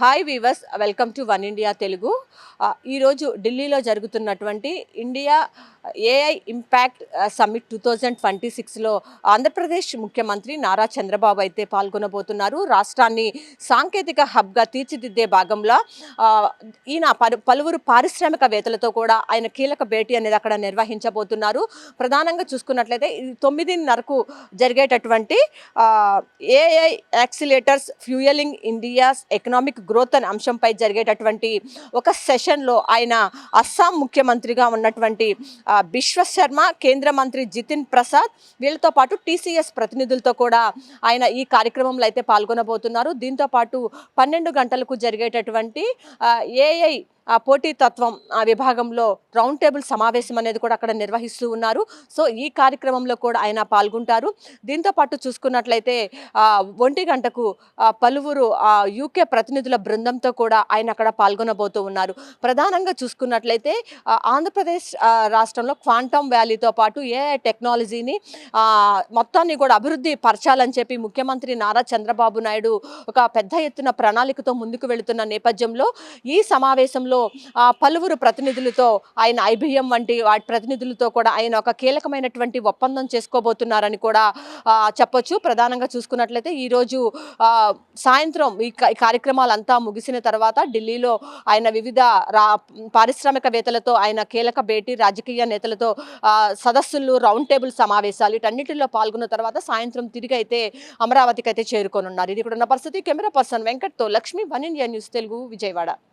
Hi viewers welcome to one India Telugu ఈరోజు ఢిల్లీలో జరుగుతున్నటువంటి India AI impact summit two thousand twenty సిక్స్లో ఆంధ్రప్రదేశ్ ముఖ్యమంత్రి నారా చంద్రబాబు అయితే పాల్గొనబోతున్నారు. రాష్ట్రాన్ని సాంకేతిక హబ్గా తీర్చిదిద్దే భాగంలో ఈయన పలు పలువురు పారిశ్రామికవేత్తలతో కూడా ఆయన కీలక భేటీ అనేది అక్కడ నిర్వహించబోతున్నారు. ప్రధానంగా చూసుకున్నట్లయితే ఇది తొమ్మిదిన్నరకు జరిగేటటువంటి AI accelerators fueling India's economic growth అనే అంశంపై జరిగేటటువంటి ఒక సెషన్లో ఆయన అస్సాం ముఖ్యమంత్రిగా ఉన్నటువంటి ఆ, బిశ్వ శర్మ కేంద్ర మంత్రి జితిన్ ప్రసాద్ వీళ్ళతో పాటు టీసీఎస్ ప్రతినిధులతో కూడా ఆయన ఈ కార్యక్రమంలో అయితే పాల్గొనబోతున్నారు. దీంతో పాటు పన్నెండు గంటలకు జరిగేటటువంటి ఏఐ ఆ పోటీతత్వం ఆ విభాగంలో రౌండ్ టేబుల్ సమావేశం అనేది కూడా అక్కడ నిర్వహిస్తూ ఉన్నారు. సో ఈ కార్యక్రమంలో కూడా ఆయన పాల్గొంటారు. దీంతో పాటు చూసుకున్నట్లయితే ఒంటి గంటకు పలువురు యూకే ప్రతినిధుల బృందంతో కూడా ఆయన అక్కడ పాల్గొనబోతూ ఉన్నారు. ప్రధానంగా చూసుకున్నట్లయితే ఆంధ్రప్రదేశ్ రాష్ట్రంలో క్వాంటమ్ వ్యాలీతో పాటు ఏఐ టెక్నాలజీని మొత్తాన్ని కూడా అభివృద్ధి పరచాలని చెప్పి ముఖ్యమంత్రి నారా చంద్రబాబు నాయుడు ఒక పెద్ద ఎత్తున ప్రణాళికతో ముందుకు వెళుతున్న నేపథ్యంలో ఈ సమావేశంలో ఆ, పలువురు ప్రతినిధులతో ఆయన ఐబిఎం వంటి వాటి ప్రతినిధులతో కూడా ఆయన ఒక కీలకమైనటువంటి ఒప్పందం చేసుకోబోతున్నారని కూడా చెప్పొచ్చు. ప్రధానంగా చూసుకున్నట్లయితే ఈరోజు సాయంత్రం ఈ కార్యక్రమాలంతా ముగిసిన తర్వాత ఢిల్లీలో ఆయన వివిధ రా పారిశ్రామికవేత్తలతో ఆయన కీలక భేటీ రాజకీయ నేతలతో సదస్సులు రౌండ్ టేబుల్ సమావేశాలు వీటన్నిటిలో పాల్గొన్న తర్వాత సాయంత్రం తిరిగి అయితే అమరావతికి అయితే చేరుకోనున్నారు. ఇది కూడా ఉన్న పరిస్థితి. Camera person వెంకట్తో Lakshmi one India news Telugu Vijayawada.